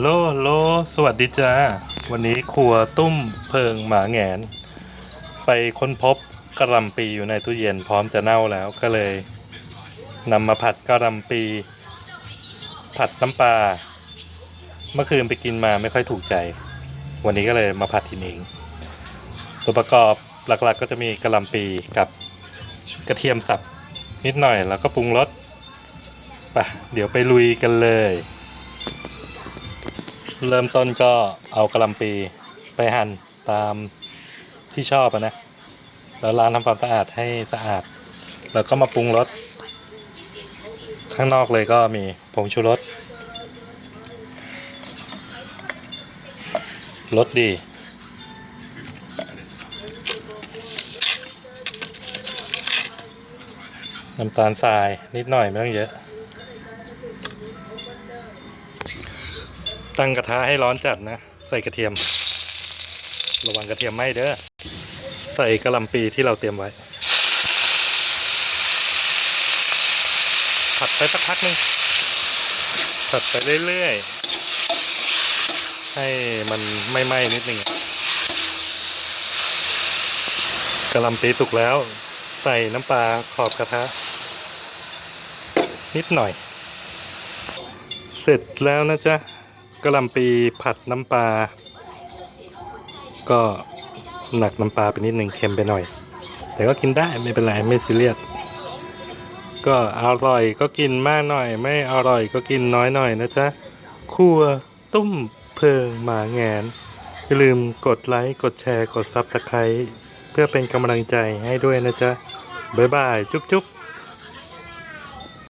โลโลสวัสดีจ้า วันนี้ครัวตุ้มเพิงหมาแงน ไปค้นพบกระลำปีอยู่ในตู้เย็นพร้อมจะเน่าแล้วก็เลยนำมาผัดกระลำปี ผัดน้ำปลาเมื่อคืนไปกินมาไม่ค่อยถูกใจ วันนี้ก็เลยมาผัดกินเองส่วนประกอบหลักๆก็จะมีกระลำปีกับกระเทียมสับนิดหน่อยแล้วก็ปรุงรสไปเดี๋ยวไปลุยกันเลย เริ่มต้นก็เอากระหลำปีไปหั่นตามที่ชอบนะ แล้วล้างทำความสะอาดให้สะอาด แล้วก็มาปรุงรสข้างนอกเลยก็มีผงชูรสรสดี น้ำตาลทรายนิดหน่อยไม่ต้องเยอะ ตั้งกระทะให้ร้อนจัดนะ ใส่กระเทียม ระวังกระเทียมไหม้เด้อ ใส่กระลำปีที่เราเตรียมไว้ ผัดไปสักพักหนึ่งผัดไปเรื่อยๆ ให้มันไม่ไหม้นิดนึงกระลำปีสุกแล้ว ใส่น้ำปลาขอบกระทะ นิดหน่อย เสร็จแล้วนะจ๊ะ กระหลำปีผัดน้ำปลา ก็หนักน้ำปลาไปนิดหนึ่งเค็มไปหน่อย แต่ก็กินได้ไม่เป็นไรไม่ซีเรียส ก็อร่อยก็กินมากหน่อย ไม่อร่อยก็กินน้อยหน่อยนะจ๊ะครัวตุ้มเพิงหมาแงนอย่าลืมกดไลค์กดแชร์กดซับสไครต์เพื่อเป็นกำลังใจให้ด้วยนะจ๊ะบ๊ายบาย จุ๊บจุ๊บ